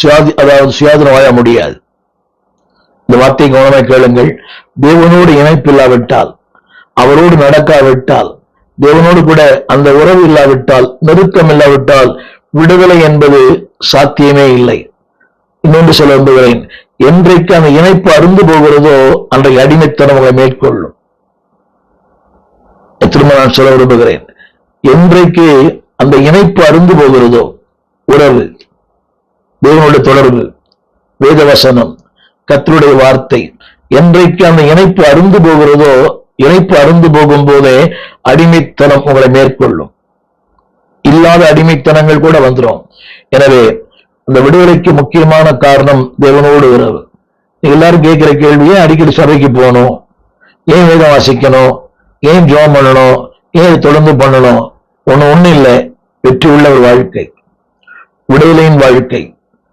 சுயாதி அதாவது சுயாதீனம் வாழ முடியாது. இந்த வார்த்தை கவனமாக கேளுங்கள். தேவனோடு இணைப்பு இல்லாவிட்டால் அவரோடு நடக்காவிட்டால் தேவனோடு கூட அந்த உறவு இல்லாவிட்டால் நெருக்கம் இல்லாவிட்டால் விடுதலை என்பது சாத்தியமே இல்லை. இன்னொன்று சொல்ல விரும்புகிறேன். என்றைக்கு அந்த இணைப்பு அருந்து போகிறதோ அன்றைக்கு அடிமைத்தனம் உங்களை மேற்கொள்ளும். திரும்ப நான் சொல்ல விரும்புகிறேன். என்றைக்கு அந்த இணைப்பு அருந்து போகிறதோ உறவு தேவனுடைய தொடர்பு வேதவசனம் கத்தருடைய வார்த்தை என்றைக்கு அந்த இணைப்பு அருந்து போகிறதோ இணைப்பு அருந்து போகும் போதே அடிமைத்தனம் உங்களை மேற்கொள்ளும். இல்லாத அடிமைத்தனங்கள் கூட வந்துடும் எனவே அந்த விடுதலைக்கு முக்கியமான காரணம் தேவனோடு உறவு. எல்லாரும் கேட்கிற கேள்வி ஏன் அடிக்கடி சபைக்கு போகணும்? ஏன் வேதம் வாசிக்கணும்? ஏன் ஜோம் பண்ணணும்? ஏன் தொடர்ந்து பண்ணணும்? ஒண்ணு ஒன்றும் இல்லை. வெற்றி உள்ள ஒரு வாழ்க்கை. விடுதலையின் வாழ்க்கை.